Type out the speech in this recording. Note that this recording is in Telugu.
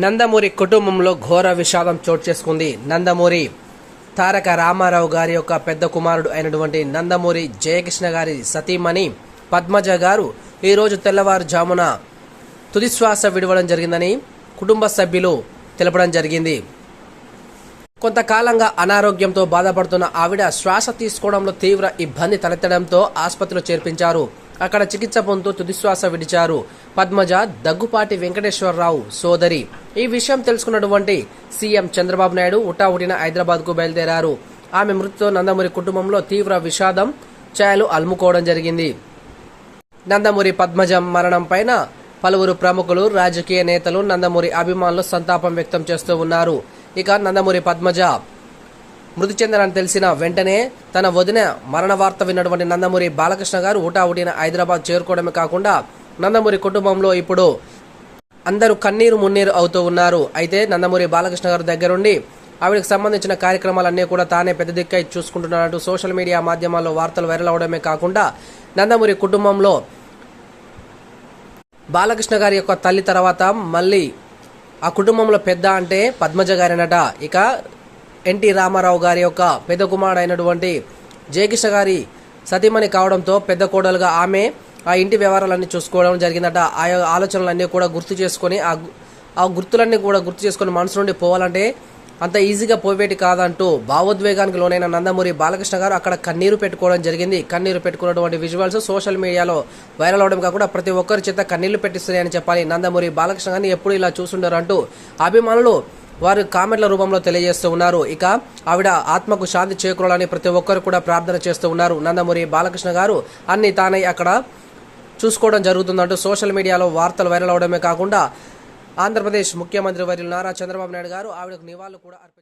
నందమూరి కుటుంబంలో ఘోర విషాదం చోటు చేసుకుంది. నందమూరి తారక రామారావు గారి యొక్క పెద్ద కుమారుడు అయినటువంటి నందమూరి జయకృష్ణ గారి సతీమణి పద్మజ గారు ఈరోజు తెల్లవారుజామున తుదిశ్వాస విడవడం జరిగిందని కుటుంబ సభ్యులు తెలపడం జరిగింది. కొంతకాలంగా అనారోగ్యంతో బాధపడుతున్న ఆవిడ శ్వాస తీసుకోవడంలో తీవ్ర ఇబ్బంది తలెత్తడంతో ఆసుపత్రిలో చేర్పించారు. అక్కడ చికిత్స పొందుతూ తుదిశ్వాస విడిచారు. పద్మజ దగ్గుపాటి వెంకటేశ్వరరావు సోదరి. ఈ విషయం తెలుసుకున్నటువంటి సీఎం చంద్రబాబు నాయుడు ఉటావుటిన హైదరాబాద్కు బయలుదేరారు. ఆమె మృతితో నందమూరి కుటుంబంలో తీవ్ర విషాదం ఛాయలు అలుముకోవడం జరిగింది. నందమూరి పద్మజ మరణం పైన పలువురు ప్రముఖులు రాజకీయ నేతలు నందమూరి అభిమానులు సంతాపం వ్యక్తం చేస్తూ ఉన్నారు. ఇక నందమూరి పద్మజ మృతి చెందారని తెలిసిన వెంటనే తన వదిన మరణ వార్త విన్నటువంటి నందమూరి బాలకృష్ణ గారు ఊటావుటిన హైదరాబాద్ చేరుకోవడమే కాకుండా నందమూరి కుటుంబంలో ఇప్పుడు అందరూ కన్నీరు మున్నీరు అవుతూ ఉన్నారు. అయితే నందమూరి బాలకృష్ణ గారి దగ్గరుండి ఆవిడకి సంబంధించిన కార్యక్రమాలన్నీ కూడా తానే పెద్ద దిక్కై చూసుకుంటున్నట్టు సోషల్ మీడియా మాధ్యమాల్లో వార్తలు వైరల్ అవడమే కాకుండా నందమూరి కుటుంబంలో బాలకృష్ణ గారి యొక్క తల్లి తర్వాత మళ్ళీ ఆ కుటుంబంలో పెద్ద అంటే పద్మజ గారినట. ఇక ఎన్టీ రామారావు గారి యొక్క పెద్ద కుమారుడు అయినటువంటి గారి సతీమణి కావడంతో పెద్ద కోడలుగా ఆమె ఆ ఇంటి వ్యవహారాలన్నీ చూసుకోవడం జరిగిందట. ఆ ఆలోచనలన్నీ కూడా గుర్తు చేసుకొని ఆ ఆ గుర్తులన్నీ కూడా గుర్తు చేసుకొని మనసు నుండి పోవాలంటే అంత ఈజీగా పోవేటి కాదంటూ భావోద్వేగానికి లోనైన నందమూరి బాలకృష్ణ గారు అక్కడ కన్నీరు పెట్టుకోవడం జరిగింది. కన్నీరు పెట్టుకున్నటువంటి విజువల్స్ సోషల్ మీడియాలో వైరల్ అవడం కాకుండా ప్రతి ఒక్కరి చేత కన్నీళ్ళు పెట్టిస్తున్నాయని చెప్పాలి నందమూరి బాలకృష్ణ గారిని ఎప్పుడు ఇలా చూసుండరు అంటూ అభిమానులు వారు కామెంట్ల రూపంలో తెలియజేస్తూ ఉన్నారు. ఇక ఆవిడ ఆత్మకు శాంతి చేకూరాలని ప్రతి ఒక్కరు కూడా ప్రార్థన చేస్తూ ఉన్నారు. నందమూరి బాలకృష్ణ గారు అన్ని తానై అక్కడ చూసుకోవడం జరుగుతుందంటూ సోషల్ మీడియాలో వార్తలు వైరల్ అవడమే కాకుండా ఆంధ్రప్రదేశ్ ముఖ్యమంత్రి వర్యులు నారా చంద్రబాబు నాయుడు గారు ఆవిడకు నివాళులు కూడా అర్పించారు